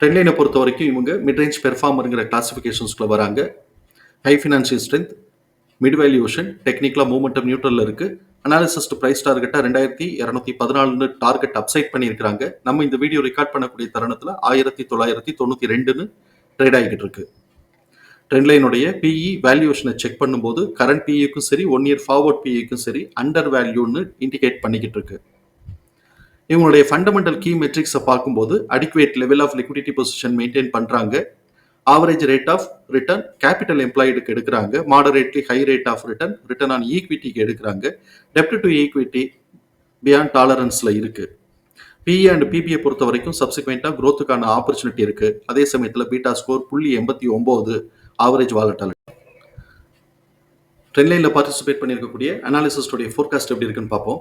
ட்ரெண்ட்லைனை பொறுத்த வரைக்கும் இவங்க மிட்ரேஞ்ச் பெர்ஃபார்மருங்கிற கிளாசிஃபிகேஷன்ஸ்குள்ள வராங்க. High financial strength mid valuation டெக்னிக்கலாக மூமெண்டம் நியூட்ரலில் இருக்குது அனாலிசிஸ் ப்ரைஸ் டார்கெட்டாக ரெண்டாயிரத்தி இரநூத்தி பதினாலுன்னு டார்கெட் அப்சைட் பண்ணியிருக்காங்க நம்ம இந்த வீடியோ ரெக்கார்ட் பண்ணக்கூடிய தருணத்தில் ஆயிரத்தி தொள்ளாயிரத்தி தொண்ணூற்றி ரெண்டுன்னு ட்ரேட் ஆகிக்கிட்டு இருக்குது ட்ரெண்ட்லைனுடைய பிஇ வேல்யூஷனை செக் பண்ணும்போது கரண்ட் பிஇக்கும் சரி ஒன் இயர் ஃபார்வர்ட் பிஇக்கும் சரி அண்டர் வேல்யூன்னு இண்டிகேட் பண்ணிக்கிட்டு இருக்கு. இவங்களுடைய ஃபண்டமெண்டல் கீ மெட்ரிக்ஸை பார்க்கும்போது adequate level of liquidity position maintain பண்ணுறாங்க average rate of return capital எம்ப்ளாய்டுக்கு எடுக்கிறாங்க. Moderately high rate of return return on ஈக்விட்டிக்கு எடுக்கிறாங்க. டெப்ட் டு ஈக்விட்டி பியாண்ட் டாலரன்ஸில் இருக்குது பிஇ அண்ட் பிபிஐ பொறுத்த வரைக்கும் சப்சிக்வெண்ட்டாக க்ரோத்துக்கான ஆப்பர்ச்சுனிட்டி இருக்குது அதே சமயத்தில் பீட்டா ஸ்கோர் புள்ளி எண்பத்தி ஒம்பது ஆவரேஜ் வாலட்டாலிட்டி ட்ரெண்ட்லைனில் பார்ட்டிசிபேட் பண்ணியிருக்கக்கூடிய அனாலிசிஸ்டுடைய ஃபோர்காஸ்ட் எப்படி இருக்குன்னு பார்ப்போம்.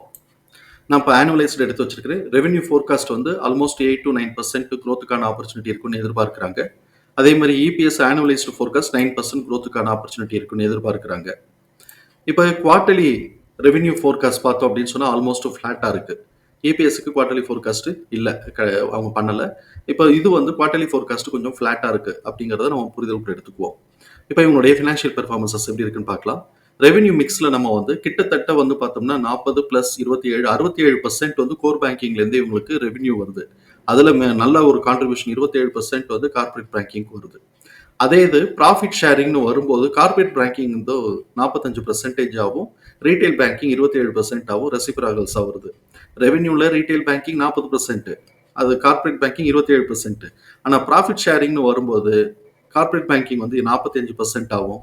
நான் இப்போ ஆனுவலைஸ்டு எடுத்து வச்சிருக்கிறேன். ரெவென்யூ ஃபோர்காஸ்ட் வந்து almost eight to nine percent க்ரோத்துக்கான opportunity இருக்குன்னு எதிர்பார்க்குறாங்க. அதே மாதிரி EPS annualised forecast nine percent க்ரோத்துக்கான opportunity இருக்குன்னு எதிர்பார்க்குறாங்க. இப்போ குவார்ட்டர்லி ரெவென்யூ ஃபோர்காஸ்ட் பார்த்தோம் அப்படின்னு சொன்னால் ஆல்மோஸ்ட் ஃப்ளாட்டாக இருக்குது இபிஎஸ்க்கு குவார்ட்டர்லி ஃபோர்காஸ்ட் இல்லை அவங்க பண்ணலை. இப்போ இது வந்து குவார்ட்டர்லி ஃபோர்காஸ்ட் கொஞ்சம் ஃப்ளாட்டாக இருக்குது அப்படிங்கிறத நம்ம புரிதல் எடுத்துக்குவோம். இப்போ இவங்களுடைய ஃபினான்ஷியல் பெர்ஃபார்மன்சஸ் எப்படி இருக்குன்னு பார்க்கலாம். ரெவென்யூ மிக்ஸில் நம்ம வந்து கிட்டத்தட்ட வந்து பார்த்தோம்னா நாற்பது ப்ளஸ் இருபத்தி ஏழு அறுபத்தி ஏழு பர்சன்ட் வந்து கோர் பேங்கிங்லேருந்து இவங்களுக்கு ரெவென்யூ வருது. அதில் நல்ல ஒரு கான்ட்ரிபியூஷன் இருபத்தி ஏழு பர்சன்ட் வந்து கார்பரேட் பேங்கிங் வருது. அதே இது ப்ராஃபிட் ஷேரிங்னு வரும்போது கார்பரேட் பேங்கிங் வந்து நாற்பத்தஞ்சு பர்சன்டேஜ் ஆகும் ரீட்டைல் பேங்கிங் இருபத்தி ஏழு பர்சன்ட் ஆகும் ரெசிபிராகல்ஸாக வருது. ரெவென்யூவில் ரீட்டைல் பேங்கிங் நாற்பது பர்சன்ட் அது கார்பரேட் பேங்கிங் இருபத்தி ஏழு பர்சன்ட் ஆனால் ப்ராஃபிட் ஷேரிங்னு வரும்போது கார்பரேட் பேங்கிங் வந்து நாற்பத்தஞ்சு பர்சன்ட் ஆகும்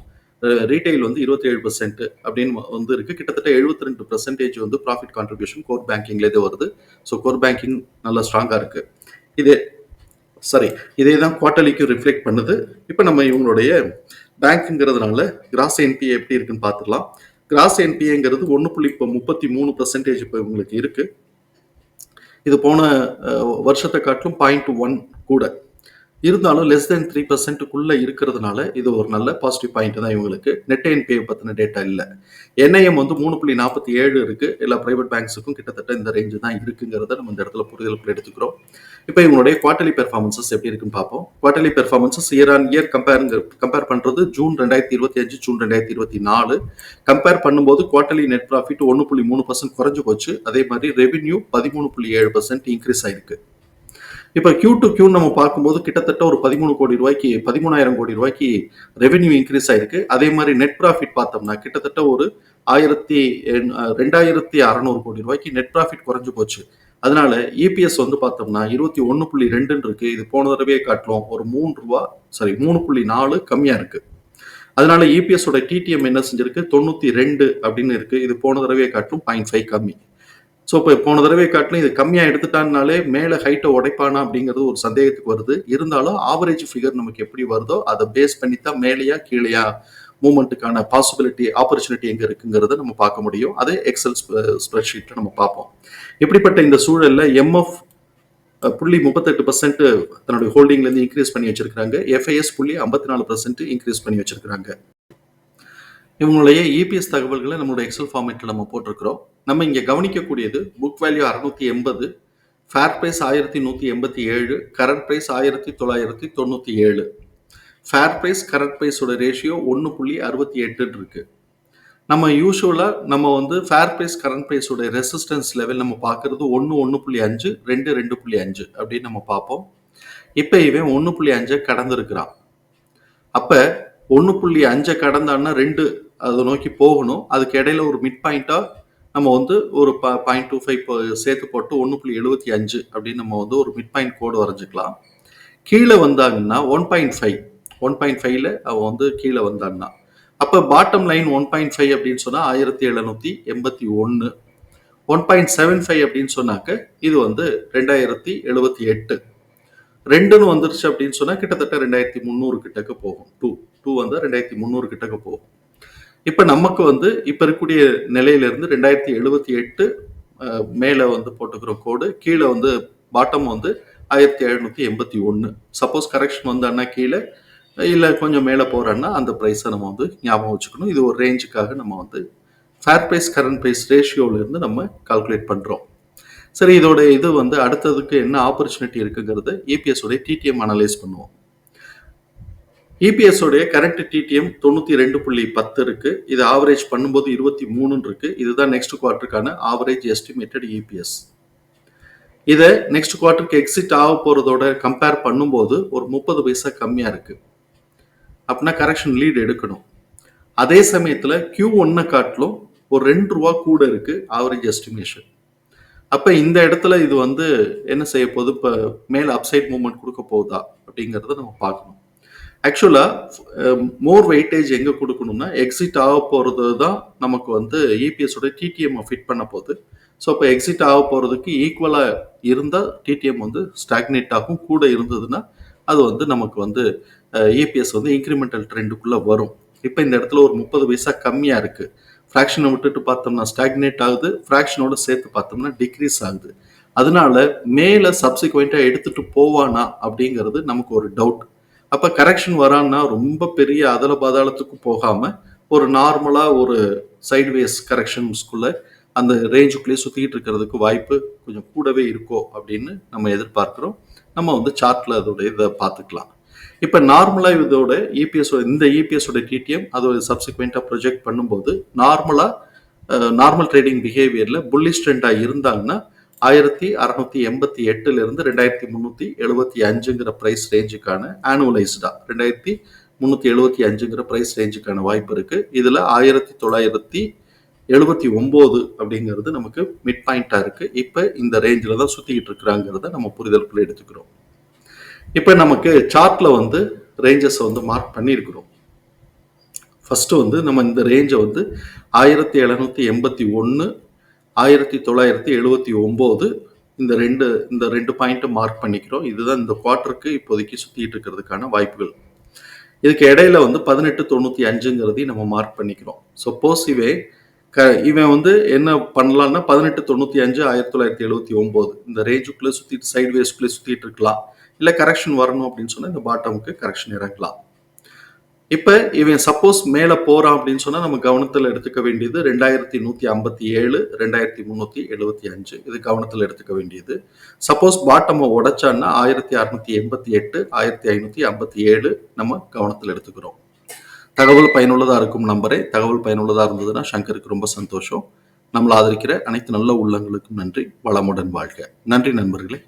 ரீட்டைல் வந்து இருபத்தி ஏழு பர்சன்ட் அப்படின்னு வந்து இருக்கு. கிட்டத்தட்ட எழுபத்தி ரெண்டு பர்சன்டேஜ் வந்து ப்ராஃபிட் கான்ட்ரிபியூஷன் கோர் பேங்கிங்லேயே வருது. ஸோ கோர் பேங்கிங் நல்லா ஸ்ட்ராங்காக இருக்கு. இதே சரி இதே தான் குவார்ட்டர்லிக்கும் ரிஃப்ளெக்ட் பண்ணுது. இப்போ நம்ம இவங்களுடைய பேங்க்குங்கிறதுனால கிராஸ் என்பிஏ எப்படி இருக்குன்னு பார்த்துக்கலாம். கிராஸ் என்பிஏங்கிறது ஒன்று புள்ளி இப்போ முப்பத்தி மூணு பர்சன்டேஜ் இப்போ இவங்களுக்கு இருக்கு. இது போன வருஷத்தை காட்டிலும் பாயிண்ட் ஒன் கூட. இருந்தாலும் லெஸ் தென் த்ரீ பர்சன்ட்டுக்குள்ளே இருக்கிறதுனால இது ஒரு நல்ல பாசிட்டிவ் பாயிண்ட் தான் இவங்களுக்கு. நெட் பே பற்றின டேட்டா இல்லை. என்ஐஎம் வந்து மூணு புள்ளி நாற்பத்தி ஏழு இருக்குது எல்லா ப்ரைவேட் பேங்க்ஸுக்கும் கிட்டத்தட்ட இந்த ரேஞ்சு தான் இருக்குங்கிறத நம்ம இந்த இடத்துல புரிதலுக்குள்ள எடுத்துக்கிறோம். இப்போ இவங்களுடைய குவார்டர்லி பெர்ஃபார்மன்சஸ் எப்படி இருக்குன்னு பார்ப்போம். Quarterly performances year on year கம்பேருங்க compare பண்ணுறது ஜூன் ரெண்டாயிரத்தி இருபத்தி அஞ்சு ஜூன் ரெண்டாயிரத்தி இருபத்தி நாலு. கம்பேர் பண்ணும்போது குவார்டர்லி நெட் ப்ராஃபிட் ஒன்று புள்ளி மூணு பர்சன்ட் குறைஞ்சு போச்சு. அதே மாதிரி ரெவென்யூ பதிமூணு புள்ளி ஏழு பர்சன்ட் இன்க்ரீஸ் ஆயிருக்கு. இப்போ கியூ டு கியூ நம்ம பார்க்கும்போது கிட்டத்தட்ட ஒரு பதிமூணு கோடி ரூபாய்க்கு பதிமூணாயிரம் கோடி ரூபாய்க்கு ரெவென்யூ இன்க்ரீஸ் ஆயிருக்கு. அதே மாதிரி நெட் ப்ராஃபிட் பார்த்தோம்னா கிட்டத்தட்ட ஒரு ஆயிரத்தி ரெண்டாயிரத்தி அறநூறு கோடி ரூபாய்க்கு நெட் ப்ராஃபிட் குறைஞ்சு போச்சு. அதனால இபிஎஸ் வந்து பார்த்தோம்னா இருபத்தி ஒன்று புள்ளி ரெண்டுன்னு இருக்கு. இது போன தடவையே காட்டிலும் ஒரு மூணு ரூபா சாரி மூணு புள்ளி நாலு கம்மியா இருக்கு. அதனால இபிஎஸோட டிடிஎம் என்ன செஞ்சிருக்கு? தொண்ணூத்தி ரெண்டு அப்படின்னு இருக்கு. இது போன தடவையே காட்டிலும் பாயிண்ட் ஃபைவ் கம்மி. ஸோ இப்போ போன தடவை காட்டிலும் இது கம்மியாக எடுத்துட்டான்னாலே மேலே ஹைட்டை உடைப்பானா அப்படிங்கிறது ஒரு சந்தேகத்துக்கு வருது. இருந்தாலும் ஆவரேஜ் ஃபிகர் நமக்கு எப்படி வருதோ அதை பேஸ் பண்ணி தான் மேலேயா கீழேயா மூமெண்ட்டுக்கான பாசிபிலிட்டி ஆப்பர்ச்சுனிட்டி எங்கே இருக்குங்கிறத நம்ம பார்க்க முடியும். அதே எக்ஸல் ஸ்ப்ரெட்ஷீட்டில் நம்ம பார்ப்போம். இப்படிப்பட்ட இந்த சூழலில் எம்எஃப் புள்ளி முப்பத்தெட்டு பர்சன்ட் தன்னுடைய ஹோல்டிங்லேருந்து இன்க்ரீஸ் பண்ணி வச்சிருக்காங்க எஃப்ஐஎஸ் புள்ளி ஐம்பத்தி நாலு பர்சன்ட் இன்க்ரீஸ் பண்ணி வச்சிருக்காங்க இவங்களுடைய இபிஎஸ் தகவல்களை நம்மளோட எக்ஸல் ஃபார்மேட்டில் நம்ம போட்டிருக்கிறோம். நம்ம இங்கே கவனிக்கக்கூடியது புக் வேல்யூ அறுநூத்தி எண்பது ஃபேர் ப்ரைஸ் ஆயிரத்தி நூற்றி எண்பத்தி ஏழு கரண்ட் ப்ரைஸ் ஆயிரத்தி தொள்ளாயிரத்தி தொண்ணூற்றி ஏழு. ஃபேர் ப்ரைஸ் கரண்ட் ப்ரைஸோட ரேஷியோ ஒன்று புள்ளி அறுபத்தி எட்டுன்னு இருக்குது நம்ம யூஸ்வலாக நம்ம வந்து ஃபேர் ப்ரைஸ் கரண்ட் ப்ரைஸோட ரெசிஸ்டன்ஸ் லெவல் நம்ம பார்க்குறது ஒன்று ஒன்று புள்ளி அஞ்சு ரெண்டு ரெண்டு புள்ளி அஞ்சு அப்படின்னு நம்ம பார்ப்போம். இப்போ இவன் ஒன்று புள்ளி அஞ்சை கடந்திருக்கிறான். அப்போ ஒன்று புள்ளி அஞ்சை கடந்தான்னா ரெண்டு அதை நோக்கி போகணும். அதுக்கு இடையில ஒரு மிட் பாயிண்ட்டாக நம்ம வந்து ஒரு ப பாயிண்ட் டூ ஃபைவ் சேர்த்து போட்டு ஒன்று புள்ளி எழுபத்தி அஞ்சு அப்படின்னு நம்ம வந்து ஒரு மிட் பாயிண்ட் கோடு வரைஞ்சிக்கலாம். கீழே வந்தாங்கன்னா one point five one point ஃபைவ்ல அவன் வந்து கீழே வந்தான்னா. அப்போ bottom line one point five அப்படின்னு சொன்னால் ஆயிரத்தி எழுநூற்றி எண்பத்தி ஒன்று ஒன் பாயிண்ட் செவன் ஃபைவ் அப்படின்னு சொன்னாக்க இது வந்து ரெண்டாயிரத்தி எழுபத்தி எட்டு. ரெண்டுன்னு வந்துருச்சு அப்படின்னு சொன்னால் கிட்டத்தட்ட ரெண்டாயிரத்தி முந்நூறு கிட்டக்க போகும். டூ டூ வந்து ரெண்டாயிரத்தி முந்நூறு கிட்டக்க போகும். இப்போ நமக்கு வந்து இப்போ இருக்கக்கூடிய நிலையிலிருந்து ரெண்டாயிரத்தி எழுபத்தி எட்டு மேலே வந்து போட்டுக்கிறோம் கோடு கீழே வந்து பாட்டம் வந்து ஆயிரத்தி எழுநூற்றி எண்பத்தி ஒன்று சப்போஸ் கரெக்ஷன் வந்தான்னா கீழே இல்லை கொஞ்சம் மேலே போகிறோன்னா அந்த ப்ரைஸை நம்ம வந்து ஞாபகம் வச்சுக்கணும். இது ஒரு ரேஞ்சுக்காக நம்ம வந்து ஃபேர் ப்ரைஸ் கரண்ட் ப்ரைஸ் ரேஷியோவிலேருந்து நம்ம கால்குலேட் பண்ணுறோம் சரி இதோட இது வந்து அடுத்ததுக்கு என்ன ஆப்பர்ச்சுனிட்டி இருக்குங்கிறத இபிஎஸ் உடைய டிடிஎம் அனலைஸ் பண்ணுவோம். இபிஎஸ் உடைய கரண்ட் டிடிஎம் தொண்ணூற்றி ரெண்டு புள்ளி பத்து இருக்கு. இது ஆவரேஜ் பண்ணும்போது இருபத்தி மூணுன்னு இருக்கு. இதுதான் நெக்ஸ்ட் குவார்ட்டருக்கான ஆவரேஜ் எஸ்டிமேட்டட் இபிஎஸ் இதை நெக்ஸ்ட் குவார்ட்டருக்கு எக்ஸிட் ஆக போகிறதோட கம்பேர் பண்ணும்போது ஒரு முப்பது பைசா கம்மியாக இருக்கு. அப்படின்னா கரெக்ஷன் லீடு எடுக்கணும். அதே சமயத்தில் கியூ ஒன்னை காட்டிலும் ஒரு ரெண்டு ரூபா கூட இருக்கு ஆவரேஜ் எஸ்டிமேஷன் அப்போ இந்த இடத்துல இது வந்து என்ன செய்ய போகுது? இப்போ மேலே அப்சைட் மூவ்மெண்ட் கொடுக்க போகுதா? அப்படிங்கிறத நம்ம பார்க்கணும். ஆக்சுவலாக மோர் வெயிட்டேஜ் எங்கே கொடுக்கணும்னா எக்ஸிட் ஆக போகிறது தான் நமக்கு வந்து இபிஎஸோட டிடிஎம் ஃபிட் பண்ண போகுது. ஸோ இப்போ எக்ஸிட் ஆக போகிறதுக்கு ஈக்குவலாக இருந்தால் டிடிஎம் வந்து ஸ்டாக்னேட் ஆகும் கூட இருந்ததுன்னா அது வந்து நமக்கு வந்து இபிஎஸ் வந்து இன்க்ரிமெண்டல் ட்ரெண்டுக்குள்ளே வரும். இப்போ இந்த இடத்துல ஒரு முப்பது பைசா கம்மியாக இருக்குது ஃப்ராக்ஷனை விட்டுட்டு பார்த்தோம்னா ஸ்டாக்னேட் ஆகுது ஃப்ராக்ஷனோட சேர்த்து பார்த்தோம்னா டிக்ரீஸ் ஆகுது. அதனால மேலே சப்சிக்வெண்ட்டாக எடுத்துகிட்டு போவானா அப்படிங்கிறது நமக்கு ஒரு டவுட் அப்போ கரெக்ஷன் வரான்னா ரொம்ப பெரிய அதல பாதாளத்துக்கு போகாமல் ஒரு நார்மலாக ஒரு சைட்வேஸ் கரெக்ஷன்ஸ்குள்ள அந்த ரேஞ்சுக்குள்ளேயே சுற்றிக்கிட்டு இருக்கிறதுக்கு வாய்ப்பு கொஞ்சம் கூடவே இருக்கோ அப்படின்னு நம்ம எதிர்பார்க்குறோம். நம்ம வந்து சார்ட்டில் அதோட இதை பார்த்துக்கலாம். இப்போ நார்மலாக இதோட இபிஎஸ் இந்த இபிஎஸோட டிடிஎம் அதோட சப்சிக்வெண்ட்டாக ப்ரொஜெக்ட் பண்ணும்போது நார்மலாக நார்மல் ட்ரேடிங் பிஹேவியரில் புல்லிஷ் ட்ரெண்டாக இருந்தாங்கன்னா ஆயிரத்தி அறநூத்தி எண்பத்தி எட்டுல இருந்து ரெண்டாயிரத்தி முந்நூற்றி எழுபத்தி அஞ்சுங்கிற ப்ரைஸ் ரேஞ்சுக்கான ஆனுவலைஸ்டா ரெண்டாயிரத்தி முந்நூற்றி எழுபத்தி அஞ்சுங்கிற ப்ரைஸ் ரேஞ்சுக்கான வாய்ப்பு இருக்கு. இதில் ஆயிரத்தி தொள்ளாயிரத்தி எழுபத்தி ஒம்பது அப்படிங்கிறது நமக்கு மிட் பாயிண்ட்டாக இருக்கு. இப்போ இந்த ரேஞ்சில் தான் சுற்றிக்கிட்டு இருக்கிறாங்கிறத நம்ம புரிதலுக்குள்ள எடுத்துக்கிறோம். இப்போ நமக்கு சார்ட்ல வந்து ரேஞ்சஸை வந்து மார்க் பண்ணியிருக்கிறோம். ஃபர்ஸ்ட் வந்து நம்ம இந்த ரேஞ்சை வந்து ஆயிரத்தி எழுநூத்தி எண்பத்தி ஒன்று ஆயிரத்தி தொள்ளாயிரத்தி எழுபத்தி ஒம்பது இந்த ரெண்டு இந்த ரெண்டு பாயிண்ட்டை மார்க் பண்ணிக்கிறோம். இதுதான் இந்த குவார்ட்டருக்கு இப்போதைக்கு சுற்றிட்டு இருக்கிறதுக்கான வாய்ப்புகள். இதுக்கு இடையில வந்து பதினெட்டு தொண்ணூற்றி அஞ்சுங்கிறதையும் நம்ம மார்க் பண்ணிக்கிறோம். சப்போஸ் இவே க இவன் வந்து என்ன பண்ணலாம்னா பதினெட்டு தொண்ணூற்றி அஞ்சு ஆயிரத்தி தொள்ளாயிரத்தி எழுபத்தி ஒம்பது. இந்த ரேஞ்சுக்குள்ளே சுற்றிட்டு சைட் வேஸ்க்குள்ளே சுற்றிட்டு இருக்கலாம். இல்லை கரெக்ஷன் வரணும் அப்படின்னு சொன்னால் இந்த பாட்டமுக்கு கரெக்ஷன் இறக்கலாம் இப்போ இவன் சப்போஸ் மேலே போகிறான் அப்படின்னு சொன்னால் நம்ம கவனத்தில் எடுத்துக்க வேண்டியது ரெண்டாயிரத்தி நூற்றி ஐம்பத்தி ஏழு ரெண்டாயிரத்தி முந்நூற்றி எழுபத்தி அஞ்சு. இது கவனத்தில் எடுத்துக்க வேண்டியது. சப்போஸ் பாட்டமை உடைச்சான்னா ஆயிரத்தி அறுநூத்தி எண்பத்தி எட்டு ஆயிரத்தி ஐநூற்றி ஐம்பத்தி ஏழு நம்ம கவனத்தில் எடுத்துக்கிறோம். தகவல் பயனுள்ளதாக இருக்கும் நம்பரே. தகவல் பயனுள்ளதாக இருந்ததுன்னா சங்கருக்கு ரொம்ப சந்தோஷம். நம்மளை ஆதரிக்கிற அனைத்து நல்ல உள்ளங்களுக்கும் நன்றி. வளமுடன் வாழ்க. நன்றி நண்பர்களே.